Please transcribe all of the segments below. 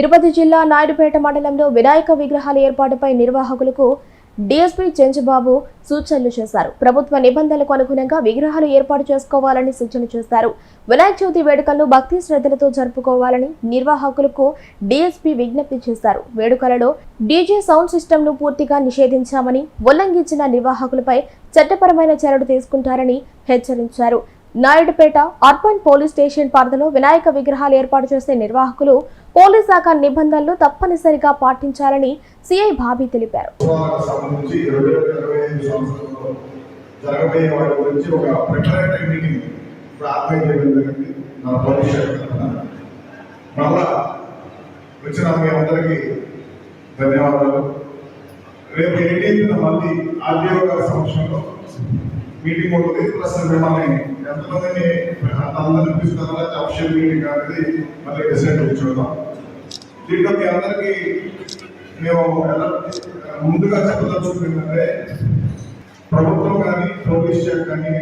తిరుపతి జిల్లా నాయుడుపేట మండలంలో వినాయక విగ్రహాల ఏర్పాటుపై నిర్వాహకులకు డీఎస్పీ చెంచుబాబు సూచనలు చేశారు. ప్రభుత్వ నిబంధనలకు అనుగుణంగా విగ్రహాలు ఏర్పాటు చేసుకోవాలని సూచన చేశారు. వినాయక చవితి వేడుకలను భక్తి శ్రద్ధలతో జరుపుకోవాలని నిర్వాహకులకు డీఎస్పీ విజ్ఞప్తి చేశారు. వేడుకలలో డీజే సౌండ్ సిస్టమ్ను పూర్తిగా నిషేధించామని ఉల్లంఘించిన నిర్వాహకులపై చట్టపరమైన చర్యలు తీసుకుంటారని హెచ్చరించారు. నాయుడుపేట అర్బన్ పోలీస్ స్టేషన్ పరిధిలో వినాయక విగ్రహాలు ఏర్పాటు చేసే నిర్వాహకులు పోలీస్ శాఖ నిబంధనలు తప్పనిసరిగా పాటించాలని సిఐ బాబీ తెలిపారు. ధన్యవాదాలు. రేపు ఎయిటీన్త్ మళ్ళీ ఆర్డీఓ గారి సమక్షంలో మీటింగ్ ఉంటుంది ప్లస్ మిమ్మల్ని ఎంతమందిని అందరిని తీసుకున్నా అఫిషియల్ మీటింగ్ అనేది మళ్ళీ డిసైడ్ చూద్దాం. దీంట్లో మీ అందరికీ మేము ఎలా ముందుగా చెప్పదలుచుకుంది ఏంటంటే ప్రభుత్వం కానీ పోలీస్ శాఖ కానీ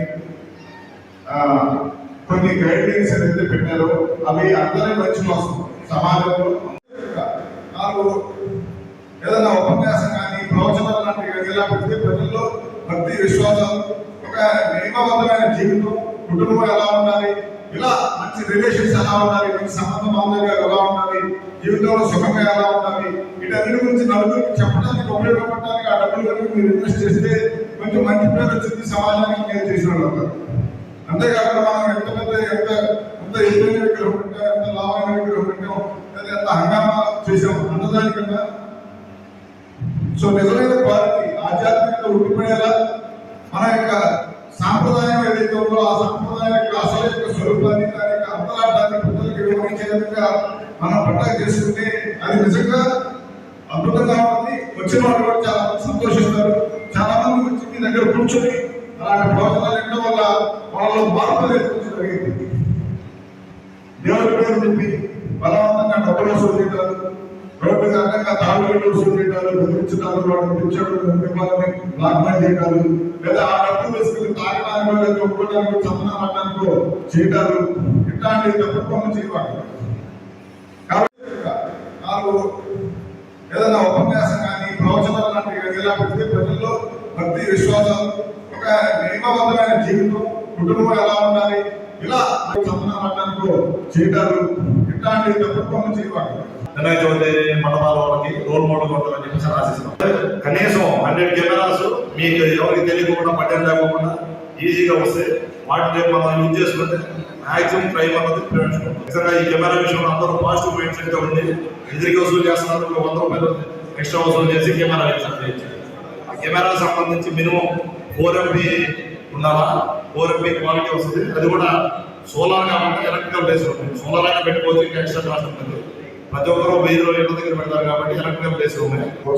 కొన్ని గైడ్ లైన్స్ ఏదైతే పెట్టారో అవి అందరి మంచి కోసం సమాజంలో నాకు ఏదైనా ఉపన్యాసం కానీ ప్రవచనాలు లాంటివి కానీ ఇలా పెడితే ప్రజల్లో భక్తి విశ్వాసాలు ఒక నియమబద్ధమైన జీవితం కుటుంబం ఎలా ఉండాలి ఇలా మంచి రిలేషన్స్ ఎలా ఉండాలి మంచి సంబంధం బాంధవ్యాలు ఎలా ఉండాలి జీవితంలో సుఖంగా ఎలా ఉండాలి వీటన్నిటి గురించి నలుగురికి చెప్పడానికి ఉపయోగపడటానికి ఆ డబ్బులు కనుక మీరు ఇన్వెస్ట్ చేస్తే కొంచెం మంచి పేరు వచ్చింది సమాజానికి నేను చేసిన వాళ్ళు అంతేకాకుండా మనం ఎంత పెద్ద ఎంత ఎంత ఎదురైన విగ్రహం పెట్టాం ఎంత లాభమైన విగ్రహం పెట్టాం లేదా ఎంత హంగామా చేసాం అన్నదానికన్నా. సో నిజమైన క్వాలిటీ ఆధ్యాత్మికత ఉండిపోయేలా మన యొక్క సాంప్రదాయం ఆ సాంప్రదాయం అసలు యొక్క స్వరూపాన్ని దాని యొక్క అంతరార్థాన్ని ప్రజలకు వివరించే విధంగా మనం పండగ చేసుకుంటే అది నిజంగా అద్భుతంగా ఉంటుంది. వచ్చిన వాళ్ళు కూడా చాలా సంతోషిస్తారు. చాలా మంది వచ్చి మీ దగ్గర కూర్చొని అలాంటి ప్రవచనాలు ఇవ్వడం వల్ల వాళ్ళలో మార్పు అనేది జరిగింది దేవుడి పేరు చెప్పి బలవంతంగా డబ్బులు వసూలు చేయడాలు రోడ్డు కారణంగా తాళ్ళు వసూలు చేయడాలు బెదిరించడాలు వాడిని పిలిచాడు మిమ్మల్ని బ్లాక్మెయిల్ చేయడాలు లేదా ఆ తాగడానికి లేదా ఒప్పుకోవడానికి చందనం అడ్డానికి చేయడాలు ఇట్లాంటి తప్పు పనులు చేయవాలి. కాబట్టి నాకు ఏదైనా ఉపన్యాసం కానీ ప్రవచనాలు లాంటివి ఇలా పెడితే ప్రజల్లో భక్తి విశ్వాసం ఒక నియమబద్ధమైన జీవితం కుటుంబం ఎలా ఉండాలి? ఇలా చందనం అడ్డానికి ఇట్లాంటి తప్పు చేయవాలి మండపాల వాళ్ళకి రోల్ మోడల్ ఉంటుందని చెప్పేసి కనీసం హండ్రెడ్ కెమెరాస్ మీకు ఎవరికి తెలియకుండా పట్టం లేకుండా ఈజీగా వస్తే వాటిని మనం యూజ్ చేసుకుంటే మాక్సిమం క్రైమ్ అన్నది ప్రివెన్షన్ నిజంగా ఈ కెమెరా విషయంలో అందరూ పాజిటివ్ మైండ్ సెట్ ఉంది ఎదురుగా వసూలు చేస్తున్నారు ఒక వంద రూపాయలు ఎక్స్ట్రా వసూలు చేసి కెమెరా ఆ కెమెరా సంబంధించి మినిమం ఫోర్ ఎంపీ ఉండాలా? ఫోర్ ఎంపీ క్వాలిటీ వస్తుంది. అది కూడా సోలార్ కాకుండా ఎలక్ట్రికల్ బేస్ ఉంటుంది. సోలార్ అయినా పెట్టుకోవచ్చు ఇంకా ఎక్స్ట్రా కాస్ట్ ఉంటుంది ప్రతి ఒక్కరు వెయ్యి రోజుల దగ్గర పెడతారు కాబట్టి ఎలక్ట్రికల్ బేస్ ఉన్నాయి.